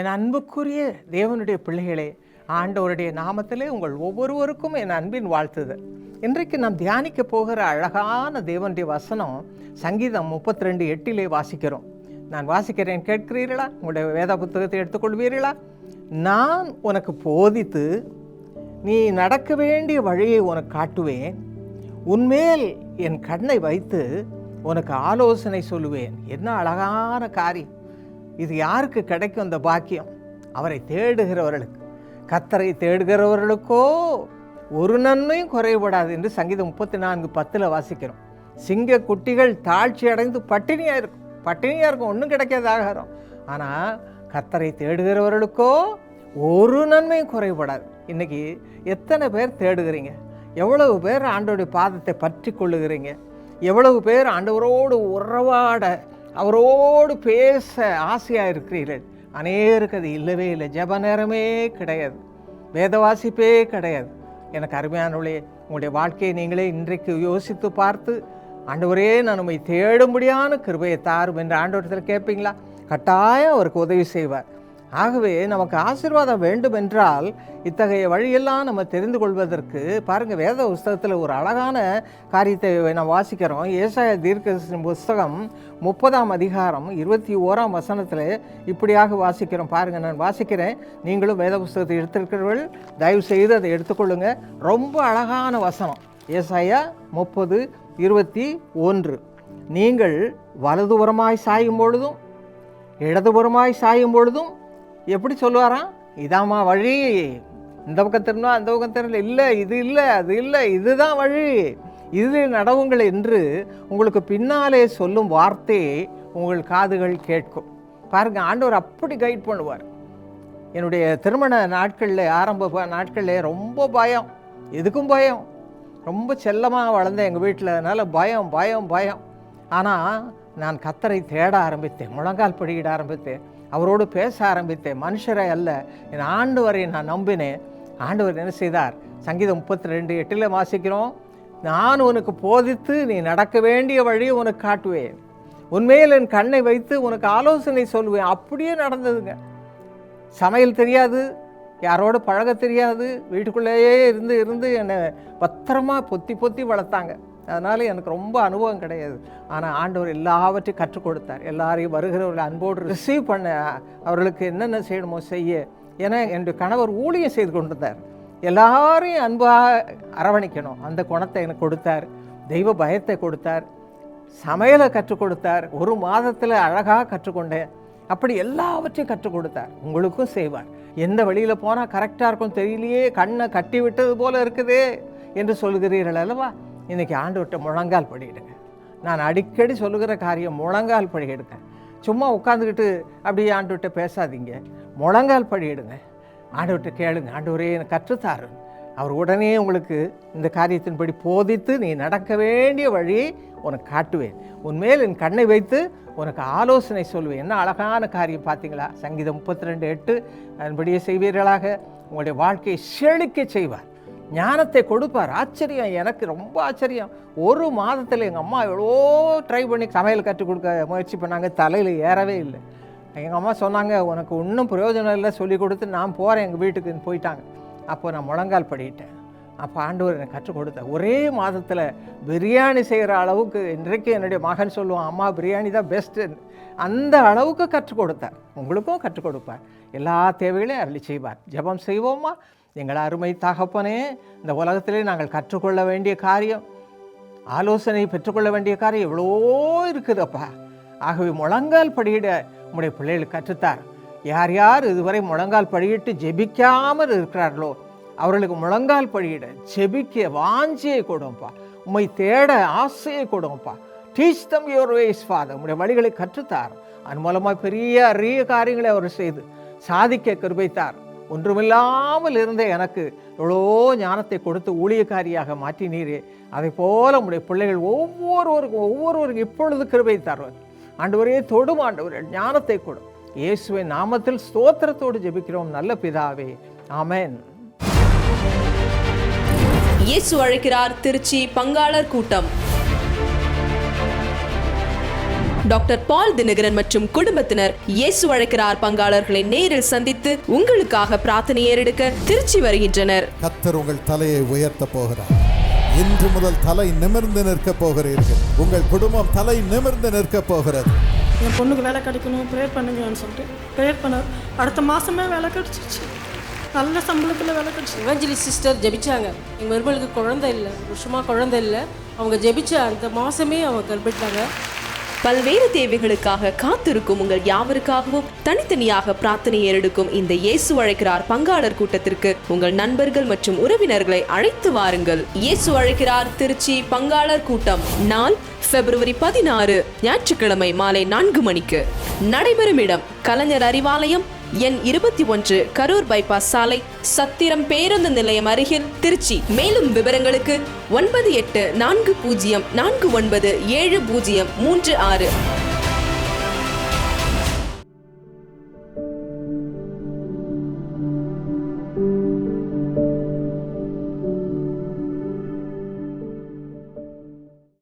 என் அன்புக்குரிய தேவனுடைய பிள்ளைகளே ஆண்டவருடைய நாமத்திலே உங்கள் ஒவ்வொருவருக்கும் என் அன்பின் வாழ்த்துதல் இன்றைக்கு நாம் தியானிக்க போகிற அழகான தேவனுடைய வசனம் சங்கீதம் முப்பத்தி ரெண்டு எட்டிலே வாசிக்கிறோம். நான் வாசிக்கிறேன் கேட்கிறீர்களா? உங்களுடைய வேத புத்தகத்தை எடுத்துக்கொள்வீர்களா? நான் உனக்கு போதித்து நீ நடக்க வேண்டிய வழியை உனக்கு காட்டுவேன். உன்மேல் என் கண்ணை வைத்து உனக்கு ஆலோசனை சொல்லுவேன். என்ன அழகான காரியம். இது யாருக்கு கிடைக்கும் அந்த பாக்கியம்? அவரை தேடுகிறவர்களுக்கு. கத்தரை தேடுகிறவர்களுக்கோ ஒரு நன்மையும் குறைபடாது என்று சங்கீதம் முப்பத்தி நான்கு பத்தில் வாசிக்கிறோம். சிங்க குட்டிகள் தாழ்ச்சி அடைந்து பட்டினியாக இருக்கும். பட்டினியாக இருக்கும் ஒன்றும் கிடைக்காத ஆகாரம். ஆனால் கத்தரை தேடுகிறவர்களுக்கோ ஒரு நன்மையும் குறைபடாது. இன்னைக்கு எத்தனை பேர் தேடுகிறீங்க? எவ்வளவு பேர் ஆண்டோடைய பாதத்தை பற்றி கொள்ளுகிறீங்க? எவ்வளவு பேர் ஆண்டவரோடு உறவாட அவரோடு பேச ஆசையாக இருக்கிறீர்கள் அநேருக்கு அது இல்லவே இல்லை. ஜெப நேரமே கிடையாது. வேத வாசிப்பே கிடையாது. எனக்கு அருமையானவளே உங்களுடைய வாழ்க்கையை நீங்களே இன்றைக்கு யோசித்து பார்த்து ஆண்டவரே நான் உண்மை தேடும்படியான கிருபையை தாரும் என்று ஆண்டவரத்தில் கேட்பீங்களா? கட்டாயம் அவருக்கு உதவி செய்வார். ஆகவே நமக்கு ஆசீர்வாதம் வேண்டும் என்றால் இத்தகைய வழியெல்லாம் நம்ம தெரிந்து கொள்வதற்கு பாருங்கள் வேத புஸ்தகத்தில் ஒரு அழகான காரியத்தை நான் வாசிக்கிறோம். ஏசாய தீர்க்க புஸ்தகம் முப்பதாம் அதிகாரம் இருபத்தி ஓராம் வசனத்தில் இப்படியாக வாசிக்கிறோம். பாருங்கள் நான் வாசிக்கிறேன். நீங்களும் வேத புஸ்தகத்தை எடுத்திருக்கிறவர்கள் தயவு செய்து அதை எடுத்துக்கொள்ளுங்க. ரொம்ப அழகான வசனம். ஏசாயா முப்பது இருபத்தி ஒன்று. நீங்கள் வலதுபுறமாய் சாயும் பொழுதும் இடதுபுறமாய் சாயும் பொழுதும் எப்படி சொல்லுவாராம்? இதாம்மா வழி. இந்த பக்கம் திரும்பினா அந்த பக்கம் திரும்ப இல்லை இது இல்லை அது இல்லை இதுதான் வழி. இது நடவுங்கள் என்று உங்களுக்கு பின்னாலே சொல்லும் வார்த்தையை உங்கள் காதுகள் கேட்கும். பாருங்கள் ஆண்டவர் அப்படி கைட் பண்ணுவார். என்னுடைய திருமண நாட்களில் ஆரம்ப நாட்களில் ரொம்ப பயம். எதுக்கும் பயம்? ரொம்ப செல்லமாக வளர்ந்தேன் எங்கள் வீட்டில் அதனால் பயம் பயம் பயம். ஆனால் நான் கத்தரை தேட ஆரம்பித்தேன் முழங்கால் படியிட ஆரம்பித்தேன். அவரோடு பேச ஆரம்பித்தேன். மனுஷரை அல்ல என் ஆண்டவரை நான் நம்பினேன். ஆண்டவர் என்ன செய்தார்? சங்கீதம் முப்பத்தி ரெண்டு எட்டில் வாசிக்கிறோம் நான் உனக்கு போதித்து நீ நடக்க வேண்டிய வழியை உனக்கு காட்டுவேன். உண்மையில் என் கண்ணை வைத்து உனக்கு ஆலோசனை சொல்லுவேன் அப்படியே நடந்ததுங்க. சமையல் தெரியாது யாரோட பழக தெரியாது வீட்டுக்குள்ளேயே இருந்து இருந்து என்னை பத்திரமா பொத்தி பொத்தி வளர்த்தாங்க. அதனால் எனக்கு ரொம்ப அனுபவம் கிடையாது. ஆனால் ஆண்டவர் எல்லாவற்றையும் கற்றுக் கொடுத்தார். எல்லாரையும் வருகிறவர்களை அன்போடு ரிசீவ் பண்ண அவர்களுக்கு என்னென்ன செய்யணுமோ செய்ய. ஏன்னா என்னுடைய கணவர் ஊழியம் செய்து கொண்டிருந்தார். எல்லாரையும் அன்பாக அரவணைக்கணும். அந்த குணத்தை எனக்கு கொடுத்தார். தெய்வ பயத்தை கொடுத்தார். சமையலை கற்றுக் கொடுத்தார். ஒரு மாதத்தில் அழகாக கற்றுக்கொண்டேன் அப்படி எல்லாவற்றையும் கற்றுக் கொடுத்தார். உங்களுக்கும் செய்வார். எந்த வழியில் போனால் கரெக்டாக இருக்கும் தெரியலையே. கண்ணை கட்டி விட்டது போல இருக்குதே என்று சொல்கிறீர்கள் அல்லவா? இன்றைக்கி ஆண்டு முழங்கால் படியிடுங்க நான் அடிக்கடி சொல்லுகிற காரியம் முழங்கால் படியிடுங்க. சும்மா உட்காந்துக்கிட்டு அப்படியே ஆண்டுகிட்ட பேசாதீங்க. முழங்கால் படியிடுங்க. ஆண்டவர்கிட்ட கேளுங்க. ஆண்டவரே எனக்கு கற்றுத்தாரு. அவர் உடனே உங்களுக்கு இந்த காரியத்தின்படி போதித்து நீ நடக்க வேண்டிய வழியை உனக்கு காட்டுவேன். உன்மேல் என் கண்ணை வைத்து உனக்கு ஆலோசனை சொல்லுவேன். என்ன அழகான காரியம் பார்த்தீங்களா? சங்கீதம் முப்பத்தி ரெண்டு எட்டு. அதன்படியே செய்வீர்களாக. உங்களுடைய வாழ்க்கையை செழிக்க செய்வார். ஞானத்தை கொடுப்பார். ஆச்சரியம். எனக்கு ரொம்ப ஆச்சரியம். ஒரு மாதத்தில் எங்கள் அம்மா எவ்வளோ ட்ரை பண்ணி சமையல் கற்றுக் கொடுக்க முயற்சி பண்ணாங்க. தலையில் ஏறவே இல்லை. எங்கள் அம்மா சொன்னாங்க உனக்கு இன்னும் பிரயோஜனம் இல்லை. சொல்லி கொடுத்து நான் போகிறேன் எங்கள் வீட்டுக்குன்னு போயிட்டாங்க. அப்போ நான் முழங்கால் படிக்கிட்டேன் அப்போ ஆண்டவர் எனக்கு கற்றுக் கொடுத்தார். ஒரே மாதத்தில் பிரியாணி செய்கிற அளவுக்கு இன்றைக்கு என்னுடைய மகன் சொல்லுவான் அம்மா பிரியாணி தான் பெஸ்ட்டு அந்த அளவுக்கு கற்றுக் கொடுத்தார். உங்களுக்கும் கற்றுக் கொடுப்பார். எல்லா தேவைகளையும் அருளி செய்வார். ஜெபம் செய்வோமா எங்கள் அருமை தகப்பனே இந்த உலகத்திலே நாங்கள் கற்றுக்கொள்ள வேண்டிய காரியம் ஆலோசனை பெற்றுக்கொள்ள வேண்டிய காரியம் எவ்வளோ இருக்குதப்பா. ஆகவே முழங்கால் படியிட உங்களுடைய பிள்ளைகளுக்கு கற்றுத்தார். யார் யார் இதுவரை முழங்கால் படியிட்டு ஜெபிக்காமல் இருக்கிறார்களோ அவர்களுக்கு முழங்கால் பழியிட ஜெபிக்க வாஞ்சியை கொடுப்பா. உம்மை தேட ஆசையை கொடுப்பா. Teach them your ways father உங்களுடைய வழிகளை கற்றுத்தார். அதன் மூலமாக பெரிய அரிய காரியங்களை அவர் செய்து சாதிக்க கிருபைத்தார். ஒன்றுமில்லாமல் இருந்த எனக்கு எவ்வளோ ஞானத்தை கொடுத்து ஊழியக்காரியாக மாற்றினீரே அதை போல உம்முடைய பிள்ளைகள் ஒவ்வொருவருக்கும் ஒவ்வொருவருக்கும் இப்பொழுது கிருபை தருவார் ஆண்டவரே தொடும் ஆண்டவர் ஞானத்தை கொடும் இயேசுவை நாமத்தில் ஸ்தோத்திரத்தோடு ஜெபிக்கிறோம். நல்ல பிதாவே. ஆமேன். இயேசு அழைக்கிறார் திருச்சி பங்காளர் கூட்டம். டாக்டர் பால் தினகரன் மற்றும் குடும்பத்தினர் இயேசு அழைக்கிறார் பங்காளர்களை நேரில் சந்தித்து உங்களுக்காக பிரார்த்தனை ஏறெடுக்க திருச்சி வருகின்றனர். கத்தர் உங்கள் தலையை உயர்த்த போகிறார். இன்று முதல் தலை நிமிர்ந்து நிற்க போகிறீர்கள். உங்கள் குடும்பம் தலை நிமிர்ந்து நிற்க போகிறது. என் பொண்ணுக்கு வேலை கிடைக்கணும் ப்ரேயர் பண்ணுங்கன்னு சொல்லிட்டு ப்ரேயர் பண்ண அடுத்த மாதமே வேலை கிடச்சிச்சு நல்ல சம்பளத்தில் வேலை கிடச்சி. இவஞ்சலி சிஸ்டர் ஜெபிச்சாங்க. எங்கள் மருமகளுக்கு குழந்தை இல்லை. வருஷமாக குழந்தை இல்லை. அவங்க ஜெபிச்ச அந்த மாதமே அவங்க கற்பிட்டாங்க பல்வேறு தேவைகளுக்காக காத்திருக்கும் உங்கள் யாவருக்காகவும் தனித்தனியாக பிரார்த்தனை ஏறெடுக்கும் இந்த இயேசு அழைக்கிறார் பங்காளர் கூட்டத்திற்கு உங்கள் நண்பர்கள் மற்றும் உறவினர்களை அழைத்து வாருங்கள். இயேசு அழைக்கிறார் திருச்சி பங்காளர் கூட்டம். நாள் பிப்ரவரி பதினாறு. ஞாயிற்றுக்கிழமை மாலை நான்கு மணிக்கு. நடைபெறும் இடம் கலைஞர் அறிவாலயம் எண் இருபத்தி ஒன்று கரூர் பைபாஸ் சாலை சத்திரம் பேருந்து நிலையம் அருகில் திருச்சி. மேலும் விவரங்களுக்கு ஒன்பது எட்டு நான்கு பூஜ்ஜியம் நான்கு ஒன்பது ஏழு பூஜ்ஜியம் மூன்று ஆறு.